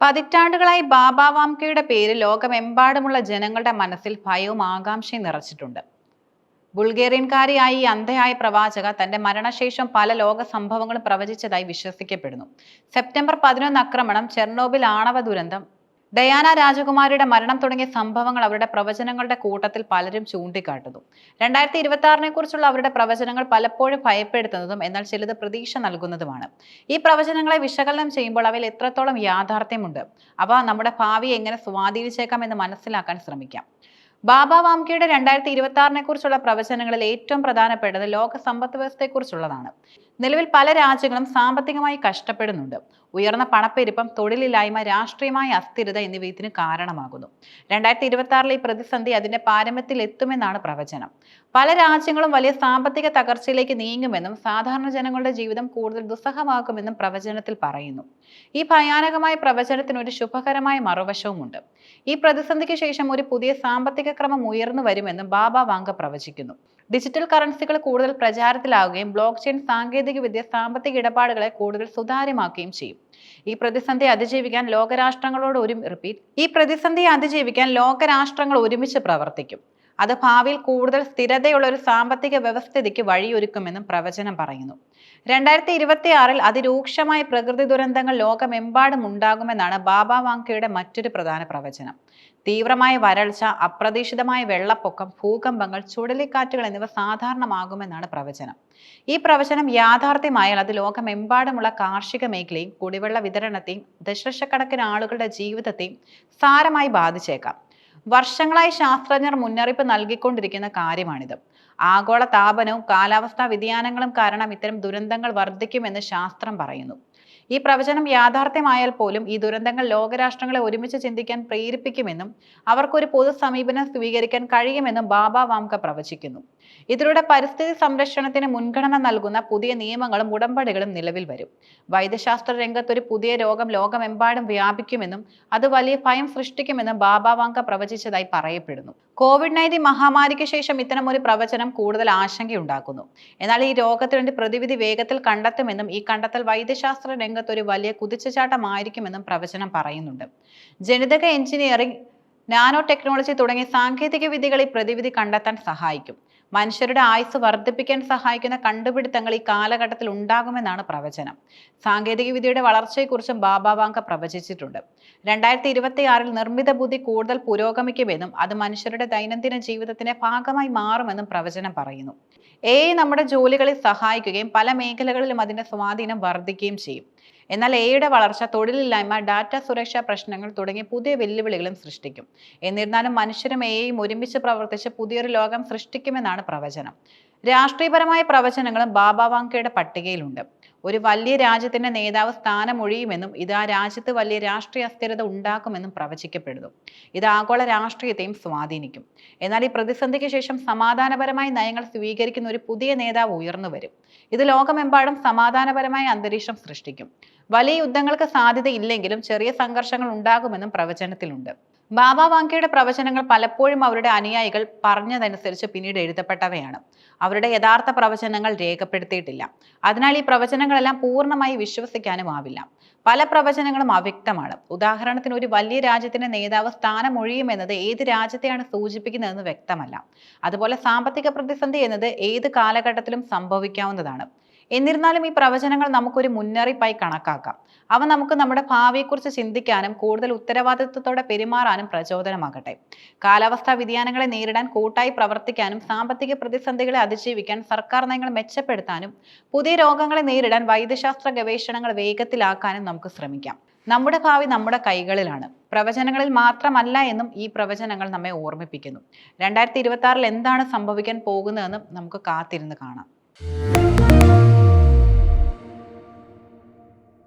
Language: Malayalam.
പതിറ്റാണ്ടുകളായി ബാബ വാംകയുടെ പേര് ലോകമെമ്പാടുമുള്ള ജനങ്ങളുടെ മനസ്സിൽ ഭയവും ആകാംക്ഷയും നിറച്ചിട്ടുണ്ട്. ബുൾഗേറിയൻകാരിയായ ഈ അന്ധയായ പ്രവാചക തന്റെ മരണശേഷം പല ലോക സംഭവങ്ങളും പ്രവചിച്ചതായി വിശ്വസിക്കപ്പെടുന്നു. സെപ്റ്റംബർ പതിനൊന്ന് ആക്രമണം ചെർണോബിൽ ആണവ ദുരന്തം ഡയാന രാജകുമാരിയുടെ മരണം തുടങ്ങിയ സംഭവങ്ങൾ അവരുടെ പ്രവചനങ്ങളുടെ കൂട്ടത്തിൽ പലരും ചൂണ്ടിക്കാട്ടുന്നു. രണ്ടായിരത്തി ഇരുപത്തി ആറിനെ കുറിച്ചുള്ള അവരുടെ പ്രവചനങ്ങൾ പലപ്പോഴും ഭയപ്പെടുത്തുന്നതും എന്നാൽ ചിലത് പ്രതീക്ഷ നൽകുന്നതുമാണ്. ഈ പ്രവചനങ്ങളെ വിശകലനം ചെയ്യുമ്പോൾ അവയിൽ എത്രത്തോളം യാഥാർത്ഥ്യമുണ്ട്? അവ നമ്മുടെ ഭാവി എങ്ങനെ സ്വാധീനിച്ചേക്കാം എന്ന് മനസ്സിലാക്കാൻ ശ്രമിക്കാം. ബാബ വാംകിയുടെ രണ്ടായിരത്തി ഇരുപത്തി ആറിനെ കുറിച്ചുള്ള പ്രവചനങ്ങളിൽ ഏറ്റവും പ്രധാനപ്പെട്ടത് ലോക സമ്പദ് വ്യവസ്ഥയെക്കുറിച്ചുള്ളതാണ്. നിലവിൽ പല രാജ്യങ്ങളും സാമ്പത്തികമായി കഷ്ടപ്പെടുന്നുണ്ട്. ഉയർന്ന പണപ്പെരുപ്പം തൊഴിലില്ലായ്മ രാഷ്ട്രീയമായ അസ്ഥിരത എന്നിവ ഇതിന് കാരണമാകുന്നു. രണ്ടായിരത്തി ഇരുപത്തി ആറിലെ ഈ പ്രതിസന്ധി അതിന്റെ പാരമ്യത്തിൽ എത്തുമെന്നാണ് പ്രവചനം. പല രാജ്യങ്ങളും വലിയ സാമ്പത്തിക തകർച്ചയിലേക്ക് നീങ്ങുമെന്നും സാധാരണ ജനങ്ങളുടെ ജീവിതം കൂടുതൽ ദുസ്സഹമാകുമെന്നും പ്രവചനത്തിൽ പറയുന്നു. ഈ ഭയാനകമായ പ്രവചനത്തിന് ഒരു ശുഭകരമായ മറുവശവുമുണ്ട്. ഈ പ്രതിസന്ധിക്ക് ശേഷം ഒരു പുതിയ സാമ്പത്തിക ക്രമം ഉയർന്നു വരുമെന്നും ബാബ വാങ്ക പ്രവചിക്കുന്നു. ഡിജിറ്റൽ കറൻസികൾ കൂടുതൽ പ്രചാരത്തിലാവുകയും ബ്ലോക്ക് ചെയിൻ സാങ്കേതികവിദ്യ സാമ്പത്തിക ഇടപാടുകളെ കൂടുതൽ സുതാര്യമാക്കുകയും ചെയ്യും. ഈ പ്രതിസന്ധി അതിജീവിക്കാൻ ലോകരാഷ്ട്രങ്ങളോട് ഒരു റിപ്പീറ്റ് ഈ പ്രതിസന്ധി അതിജീവിക്കാൻ ലോകരാഷ്ട്രങ്ങൾ ഒരുമിച്ച് പ്രവർത്തിക്കും. അത് ഭാവിയിൽ കൂടുതൽ സ്ഥിരതയുള്ള ഒരു സാമ്പത്തിക വ്യവസ്ഥിതിക്ക് വഴിയൊരുക്കുമെന്നും പ്രവചനം പറയുന്നു. രണ്ടായിരത്തി ഇരുപത്തി ആറിൽ അതിരൂക്ഷമായ പ്രകൃതി ദുരന്തങ്ങൾ ലോകമെമ്പാടും ഉണ്ടാകുമെന്നാണ് ബാബ വാങ്കയുടെ മറ്റൊരു പ്രധാന പ്രവചനം. തീവ്രമായ വരൾച്ച അപ്രതീക്ഷിതമായ വെള്ളപ്പൊക്കം ഭൂകമ്പങ്ങൾ ചുഴലിക്കാറ്റുകൾ എന്നിവ സാധാരണമാകുമെന്നാണ് പ്രവചനം. ഈ പ്രവചനം യാഥാർത്ഥ്യമായാൽ അത് ലോകമെമ്പാടുമുള്ള കാർഷിക മേഖലയും കുടിവെള്ള വിതരണത്തെയും ദശലക്ഷക്കണക്കിന് ആളുകളുടെ ജീവിതത്തെയും സാരമായി ബാധിച്ചേക്കാം. വർഷങ്ങളായി ശാസ്ത്രജ്ഞർ മുന്നറിയിപ്പ് നൽകിക്കൊണ്ടിരിക്കുന്ന കാര്യമാണിത്. ആഗോള താപനവും കാലാവസ്ഥാ വ്യതിയാനങ്ങളും കാരണം ഇത്തരം ദുരന്തങ്ങൾ വർദ്ധിക്കുമെന്ന് ശാസ്ത്രം പറയുന്നു. ഈ പ്രവചനം യാഥാർത്ഥ്യമായാൽ പോലും ഈ ദുരന്തങ്ങൾ ലോകരാഷ്ട്രങ്ങളെ ഒരുമിച്ച് ചിന്തിക്കാൻ പ്രേരിപ്പിക്കുമെന്നും അവർക്കൊരു പൊതു സമീപനം സ്വീകരിക്കാൻ കഴിയുമെന്നും ബാബ വാംക പ്രവചിക്കുന്നു. ഇതിലൂടെ പരിസ്ഥിതി സംരക്ഷണത്തിന് മുൻഗണന നൽകുന്ന പുതിയ നിയമങ്ങളും ഉടമ്പടികളും നിലവിൽ വരും. വൈദ്യശാസ്ത്ര രംഗത്ത് ഒരു പുതിയ രോഗം ലോകമെമ്പാടും വ്യാപിക്കുമെന്നും അത് വലിയ ഭയം സൃഷ്ടിക്കുമെന്നും ബാബ വാങ്ക പ്രവചിച്ചതായി പറയപ്പെടുന്നു. കോവിഡ് നയന്റീൻ മഹാമാരിക്ക് ശേഷം ഇത്തരം ഒരു പ്രവചനം കൂടുതൽ ആശങ്കയുണ്ടാക്കുന്നു. എന്നാൽ ഈ രോഗത്തിനുവേണ്ടി പ്രതിവിധി വേഗത്തിൽ കണ്ടെത്തുമെന്നും ഈ കണ്ടെത്തൽ വൈദ്യശാസ്ത്ര രംഗത്ത് ഒരു വലിയ കുതിച്ചുചാട്ടമായിരിക്കുമെന്നും പ്രവചനം പറയുന്നുണ്ട്. ജനിതക എഞ്ചിനീയറിംഗ് നാനോ ടെക്നോളജി തുടങ്ങിയ സാങ്കേതിക വിദ്യകൾ ഈ പ്രതിവിധി കണ്ടെത്താൻ സഹായിക്കും. മനുഷ്യരുടെ ആയുസ് വർദ്ധിപ്പിക്കാൻ സഹായിക്കുന്ന കണ്ടുപിടുത്തങ്ങൾ ഈ കാലഘട്ടത്തിൽ ഉണ്ടാകുമെന്നാണ് പ്രവചനം. സാങ്കേതിക വിദ്യയുടെ വളർച്ചയെക്കുറിച്ചും ബാബ വാങ്ക പ്രവചിച്ചിട്ടുണ്ട്. രണ്ടായിരത്തി ഇരുപത്തി ആറിൽ നിർമ്മിത ബുദ്ധി കൂടുതൽ പുരോഗമിക്കുമെന്നും അത് മനുഷ്യരുടെ ദൈനംദിന ജീവിതത്തിന്റെ ഭാഗമായി മാറുമെന്നും പ്രവചനം പറയുന്നു. എ നമ്മുടെ ജോലികളിൽ സഹായിക്കുകയും പല മേഖലകളിലും അതിന്റെ സ്വാധീനം വർദ്ധിക്കുകയും ചെയ്യും. എന്നാൽ എയുടെ വളർച്ച തൊഴിലില്ലായ്മ ഡാറ്റ സുരക്ഷാ പ്രശ്നങ്ങൾ തുടങ്ങിയ പുതിയ വെല്ലുവിളികളും സൃഷ്ടിക്കും. എന്നിരുന്നാലും മനുഷ്യരും എയും ഒരുമിച്ച് പ്രവർത്തിച്ച് പുതിയൊരു ലോകം സൃഷ്ടിക്കുമെന്നാണ് പ്രവചനം. രാഷ്ട്രീയപരമായ പ്രവചനങ്ങളും ബാബാവാങ്കയുടെ പട്ടികയിലുണ്ട്. ഒരു വലിയ രാജ്യത്തിന്റെ നേതാവ് സ്ഥാനമൊഴിയുമെന്നും ഇത് ആ രാജ്യത്ത് വലിയ രാഷ്ട്രീയ അസ്ഥിരത ഉണ്ടാക്കുമെന്നും പ്രവചിക്കപ്പെടുന്നു. ഇത് ആഗോള രാഷ്ട്രീയത്തെയും സ്വാധീനിക്കും. എന്നാൽ ഈ പ്രതിസന്ധിക്ക് ശേഷം സമാധാനപരമായി നയങ്ങൾ സ്വീകരിക്കുന്ന ഒരു പുതിയ നേതാവ് ഉയർന്നു വരും. ഇത് ലോകമെമ്പാടും സമാധാനപരമായ അന്തരീക്ഷം സൃഷ്ടിക്കും. വലിയ യുദ്ധങ്ങൾക്ക് സാധ്യതയില്ലെങ്കിലും ചെറിയ സംഘർഷങ്ങൾ ഉണ്ടാകുമെന്നും പ്രവചനത്തിലുണ്ട്. ബാബ വാങ്കയുടെ പ്രവചനങ്ങൾ പലപ്പോഴും അവരുടെ അനുയായികൾ പറഞ്ഞതനുസരിച്ച് പിന്നീട് എഴുതപ്പെട്ടവയാണ്. അവരുടെ യഥാർത്ഥ പ്രവചനങ്ങൾ രേഖപ്പെടുത്തിയിട്ടില്ല. അതിനാൽ ഈ പ്രവചനങ്ങളെല്ലാം പൂർണമായി വിശ്വസിക്കാനും ആവില്ല. പല പ്രവചനങ്ങളും അവ്യക്തമാണ്. ഉദാഹരണത്തിന് ഒരു വലിയ രാജ്യത്തിന്റെ നേതാവ് സ്ഥാനമൊഴിയുമെന്നത് ഏത് രാജ്യത്തെയാണ് സൂചിപ്പിക്കുന്നതെന്ന് വ്യക്തമല്ല. അതുപോലെ സാമ്പത്തിക പ്രതിസന്ധി എന്നത് ഏത് കാലഘട്ടത്തിലും സംഭവിക്കാവുന്നതാണ്. എന്നിരുന്നാലും ഈ പ്രവചനങ്ങൾ നമുക്കൊരു മുന്നറിയിപ്പായി കണക്കാക്കാം. അവ നമുക്ക് നമ്മുടെ ഭാവിയെക്കുറിച്ച് ചിന്തിക്കാനും കൂടുതൽ ഉത്തരവാദിത്വത്തോടെ പെരുമാറാനും പ്രചോദനമാകട്ടെ. കാലാവസ്ഥാ വ്യതിയാനങ്ങളെ നേരിടാൻ കൂട്ടായി പ്രവർത്തിക്കാനും സാമ്പത്തിക പ്രതിസന്ധികളെ അതിജീവിക്കാൻ സർക്കാർ നയങ്ങൾ മെച്ചപ്പെടുത്താനും പുതിയ രോഗങ്ങളെ നേരിടാൻ വൈദ്യശാസ്ത്ര ഗവേഷണങ്ങൾ വേഗത്തിലാക്കാനും നമുക്ക് ശ്രമിക്കാം. നമ്മുടെ ഭാവി നമ്മുടെ കൈകളിലാണ്. പ്രവചനങ്ങളിൽ മാത്രമല്ല എന്നും ഈ പ്രവചനങ്ങൾ നമ്മെ ഓർമ്മിപ്പിക്കുന്നു. രണ്ടായിരത്തി ഇരുപത്തി എന്താണ് സംഭവിക്കാൻ പോകുന്നതെന്നും നമുക്ക് കാത്തിരുന്ന് കാണാം.